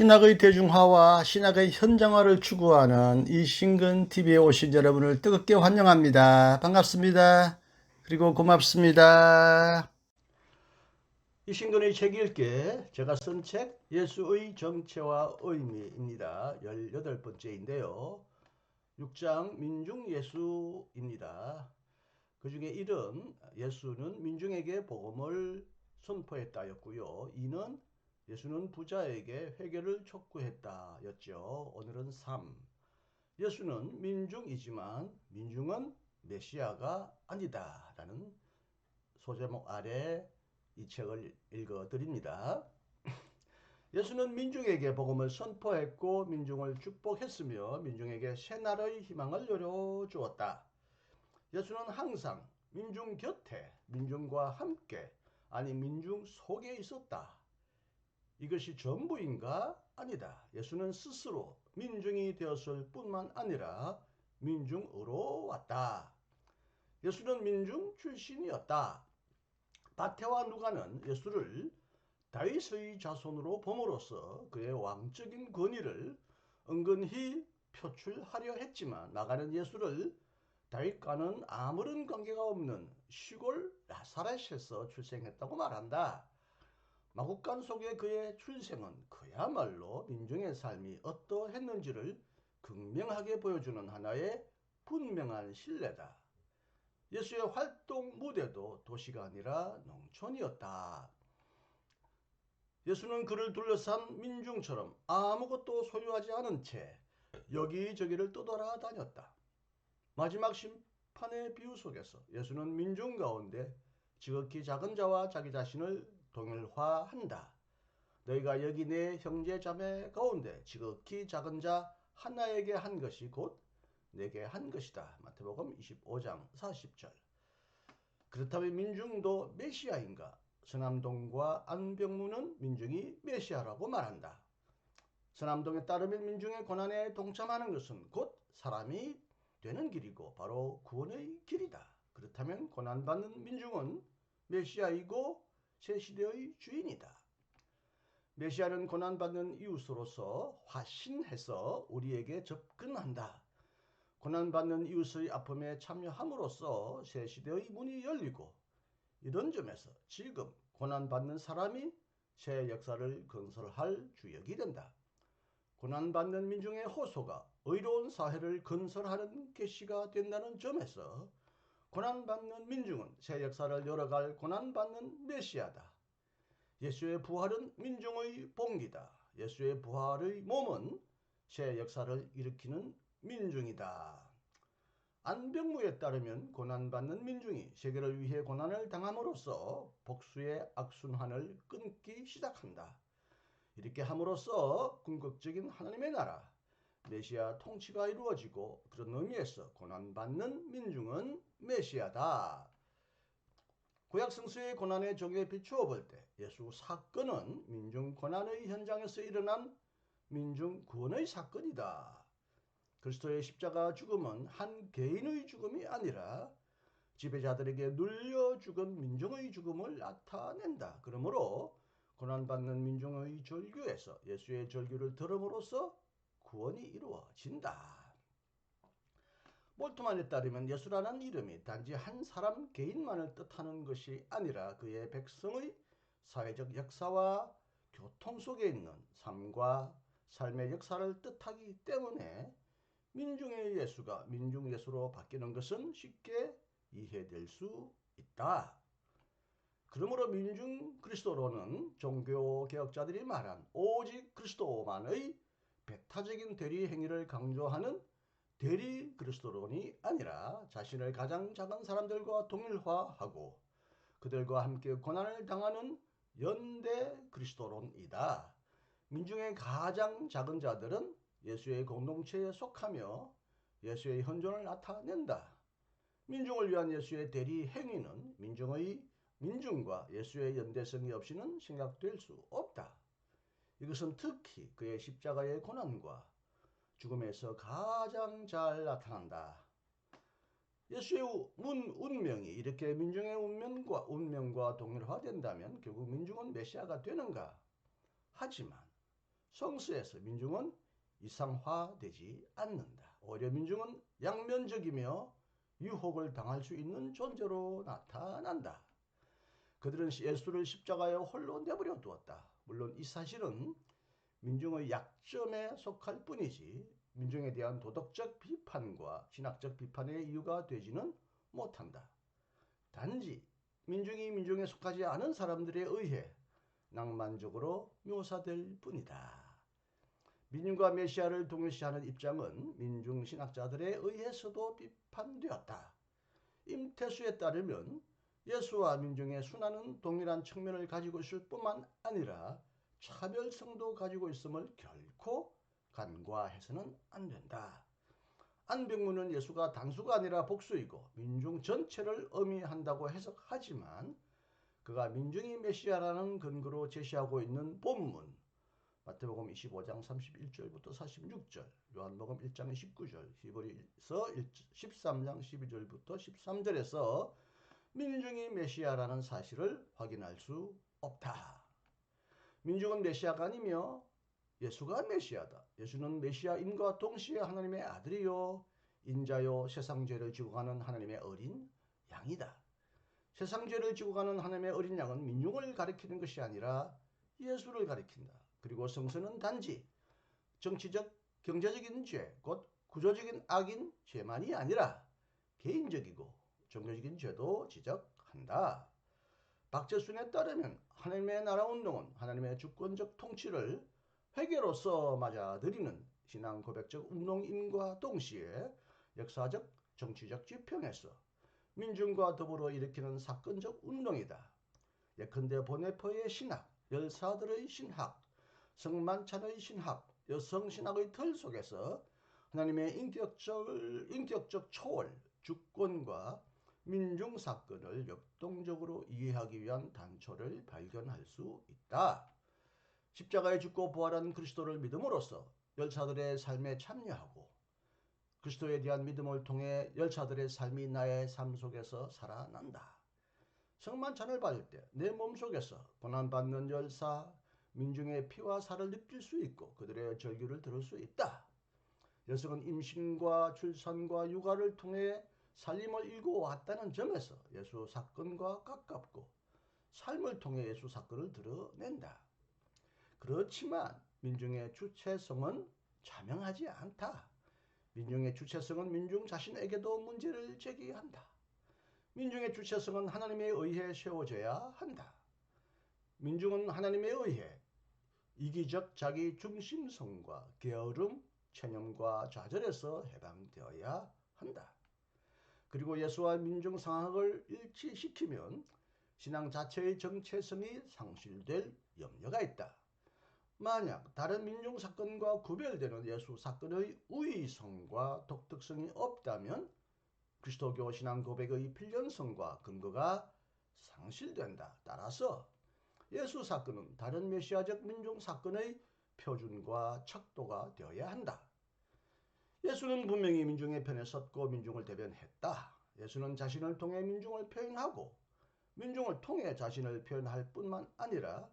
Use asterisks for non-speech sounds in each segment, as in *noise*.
신학의 대중화와 신학의 현장화를 추구하는 이 신근 TV에 오신 여러분을 뜨겁게 환영합니다. 반갑습니다. 그리고 고맙습니다. 이 신근의 책 읽기 제가 쓴 책 예수의 정체와 의미입니다. 18번째인데요. 6장 민중 예수입니다. 그 중에 1은 예수는 민중에게 복음을 선포했다였고요. 2는 예수는 부자에게 회개를 촉구했다 였죠. 오늘은 3. 예수는 민중이지만 민중은 메시아가 아니다 라는 소제목 아래 이 책을 읽어 드립니다. *clears throat* 예수는 민중에게 복음을 선포했고 민중을 축복했으며 민중에게 새날의 희망을 열어주었다. 예수는 항상 민중 곁에 민중과 함께 아니 민중 속에 있었다. 이것이 전부인가? 아니다. 예수는 스스로 민중이 되었을 뿐만 아니라 민중으로 왔다. 예수는 민중 출신이었다. 바테와 누가는 예수를 다윗의 자손으로 봄으로써 그의 왕적인 권위를 은근히 표출하려 했지만 나가는 예수를 다윗과는 아무런 관계가 없는 시골 나사렛에서 출생했다고 말한다. 마국간 속의 그의 출생은 그야말로 민중의 삶이 어떠했는지를 극명하게 보여주는 하나의 분명한 신뢰다. 예수의 활동 무대도 도시가 아니라 농촌이었다. 예수는 그를 둘러싼 민중처럼 아무것도 소유하지 않은 채 여기저기를 떠돌아다녔다. 마지막 심판의 비유 속에서 예수는 민중 가운데 지극히 작은 자와 자기 자신을 동일화한다. 너희가 여기 내 형제 자매 가운데 지극히 작은 자 하나에게 한 것이 곧 내게 한 것이다. 마태복음 25장 40절. 그렇다면 민중도 메시아인가? 서남동과 안병무는 민중이 메시아라고 말한다. 서남동에 따르면 민중의 고난에 동참하는 것은 곧 사람이 되는 길이고 바로 구원의 길이다. 그렇다면 고난받는 민중은 메시아이고 새 시대의 주인이다. 메시아는 고난받는 이웃으로서 화신해서 우리에게 접근한다. 고난받는 이웃의 아픔에 참여함으로써 새 시대의 문이 열리고 이런 점에서 지금 고난받는 사람이 새 역사를 건설할 주역이 된다. 고난받는 민중의 호소가 의로운 사회를 건설하는 계시가 된다는 점에서 고난받는 민중은 새 역사를 열어갈 고난받는 메시아다. 예수의 부활은 민중의 봉기다. 예수의 부활의 몸은 새 역사를 일으키는 민중이다. 안병무에 따르면 고난받는 민중이 세계를 위해 고난을 당함으로써 복수의 악순환을 끊기 시작한다. 이렇게 함으로써 궁극적인 하나님의 나라, 메시아 통치가 이루어지고 그런 의미에서 고난받는 민중은 메시아다. 구약 성서의 고난의 종에 비추어 볼 때 예수 사건은 민중 고난의 현장에서 일어난 민중 구원의 사건이다. 그리스도의 십자가 죽음은 한 개인의 죽음이 아니라 지배자들에게 눌려 죽은 민중의 죽음을 나타낸다. 그러므로 고난받는 민중의 절규에서 예수의 절규를 들음으로써 구원이 이루어진다. 몰트만에 따르면 예수라는 이름이 단지 한 사람 개인만을 뜻하는 것이 아니라 그의 백성의 사회적 역사와 교통 속에 있는 삶과 삶의 역사를 뜻하기 때문에 민중의 예수가 민중 예수로 바뀌는 것은 쉽게 이해될 수 있다. 그러므로 민중 그리스도로는 종교 개혁자들이 말한 오직 그리스도만의 배타적인 대리 행위를 강조하는 대리 그리스도론이 아니라 자신을 가장 작은 사람들과 동일화하고 그들과 함께 고난을 당하는 연대 그리스도론이다. 민중의 가장 작은 자들은 예수의 공동체에 속하며 예수의 현존을 나타낸다. 민중을 위한 예수의 대리 행위는 민중의 민중과 예수의 연대성이 없이는 생각될 수 없다. 이것은 특히 그의 십자가의 고난과 죽음에서 가장 잘 나타난다. 예수의 운, 운명이 이렇게 민중의 운명과, 운명과 동일화된다면 결국 민중은 메시아가 되는가? 하지만 성스에서 민중은 이상화되지 않는다. 오히려 민중은 양면적이며 유혹을 당할 수 있는 존재로 나타난다. 그들은 예수를 십자가에 홀로 내버려 두었다. 물론 이 사실은 민중의 약점에 속할 뿐이지 민중에 대한 도덕적 비판과 신학적 비판의 이유가 되지는 못한다. 단지 민중이 민중에 속하지 않은 사람들에 의해 낭만적으로 묘사될 뿐이다. 민중과 메시아를 동일시하는 입장은 민중 신학자들에 의해서도 비판되었다. 임태수에 따르면 예수와 민중의 순환은 동일한 측면을 가지고 있을 뿐만 아니라 차별성도 가지고 있음을 결코 간과해서는 안 된다. 안병문은 예수가 단수가 아니라 복수이고 민중 전체를 의미한다고 해석하지만 그가 민중이 메시아라는 근거로 제시하고 있는 본문 마태복음 25장 31절부터 46절, 요한복음 1장 19절, 히브리서 13장 12절부터 13절에서 민중이 메시아라는 사실을 확인할 수 없다. 민중은 메시아가 아니며 예수가 메시아다. 예수는 메시아임과 동시에 하나님의 아들이요 인자요 세상 죄를 지고 가는 하나님의 어린 양이다. 세상 죄를 지고 가는 하나님의 어린 양은 민중을 가리키는 것이 아니라 예수를 가리킨다. 그리고 성서는 단지 정치적, 경제적인 죄, 곧 구조적인 악인 죄만이 아니라 개인적이고 종교적인 죄도 지적한다. 박재순에 따르면 하나님의 나라 운동은 하나님의 주권적 통치를 회계로서 맞아들이는 신앙 고백적 운동임과 동시에 역사적 정치적 지평에서 민중과 더불어 일으키는 사건적 운동이다. 예컨대 보네포의 신학, 열사들의 신학, 성만찬의 신학, 여성신학의 틀 속에서 하나님의 인격적, 인격적 초월, 주권과 민중 사건을 역동적으로 이해하기 위한 단초를 발견할 수 있다. 십자가에 죽고 부활한 그리스도를 믿음으로써 열차들의 삶에 참여하고 그리스도에 대한 믿음을 통해 열차들의 삶이 나의 삶 속에서 살아난다. 성만찬을 받을 때 내 몸속에서 고난받는 열사, 민중의 피와 살을 느낄 수 있고 그들의 절규를 들을 수 있다. 여성은 임신과 출산과 육아를 통해 살림을 일구어왔다는 점에서 예수 사건과 가깝고 삶을 통해 예수 사건을 드러낸다. 그렇지만 민중의 주체성은 자명하지 않다. 민중의 주체성은 민중 자신에게도 문제를 제기한다. 민중의 주체성은 하나님에 의해 세워져야 한다. 민중은 하나님에 의해 이기적 자기 중심성과 게으름, 체념과 좌절에서 해방되어야 한다. 그리고 예수와 민중 상학을 일치시키면 신앙 자체의 정체성이 상실될 염려가 있다. 만약 다른 민중 사건과 구별되는 예수 사건의 우위성과 독특성이 없다면 그리스도교 신앙 고백의 필연성과 근거가 상실된다. 따라서 예수 사건은 다른 메시아적 민중 사건의 표준과 척도가 되어야 한다. 예수는 분명히 민중의 편에 섰고 민중을 대변했다. 예수는 자신을 통해 민중을 표현하고 민중을 통해 자신을 표현할 뿐만 아니라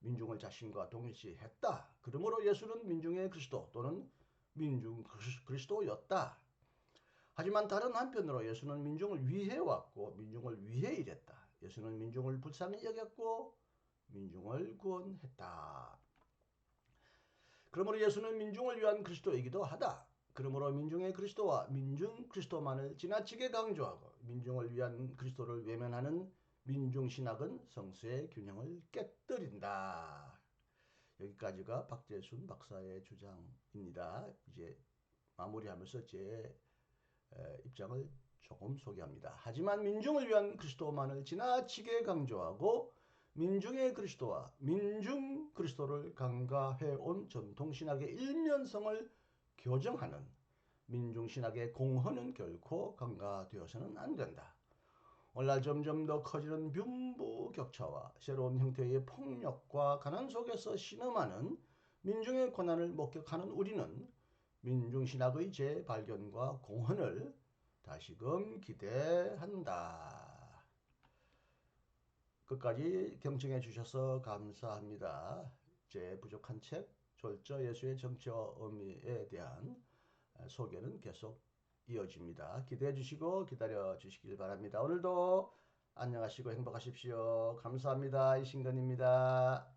민중을 자신과 동일시했다. 그러므로 예수는 민중의 그리스도 또는 민중 그리스도였다. 하지만 다른 한편으로 예수는 민중을 위해 왔고 민중을 위해 일했다. 예수는 민중을 불쌍히 여겼고 민중을 구원했다. 그러므로 예수는 민중을 위한 그리스도이기도 하다. 그러므로 민중의 그리스도와 민중 그리스도만을 지나치게 강조하고 민중을 위한 그리스도를 외면하는 민중 신학은 성수의 균형을 깨뜨린다. 여기까지가 박재순 박사의 주장입니다. 이제 마무리하면서 제 입장을 조금 소개합니다. 하지만 민중을 위한 그리스도만을 지나치게 강조하고 민중의 그리스도와 민중 그리스도를 강가해온 전통신학의 일면성을 교정하는 민중신학의 공헌은 결코 강가되어서는 안 된다. 오늘날 점점 더 커지는 빈부 격차와 새로운 형태의 폭력과 가난 속에서 신음하는 민중의 고난을 목격하는 우리는 민중신학의 재발견과 공헌을 다시금 기대한다. 끝까지 경청해 주셔서 감사합니다. 제 부족한 책 졸저 예수의 정치와 의미에 대한 소개는 계속 이어집니다. 기대해 주시고 기다려 주시길 바랍니다. 오늘도 안녕하시고 행복하십시오. 감사합니다. 이신근입니다.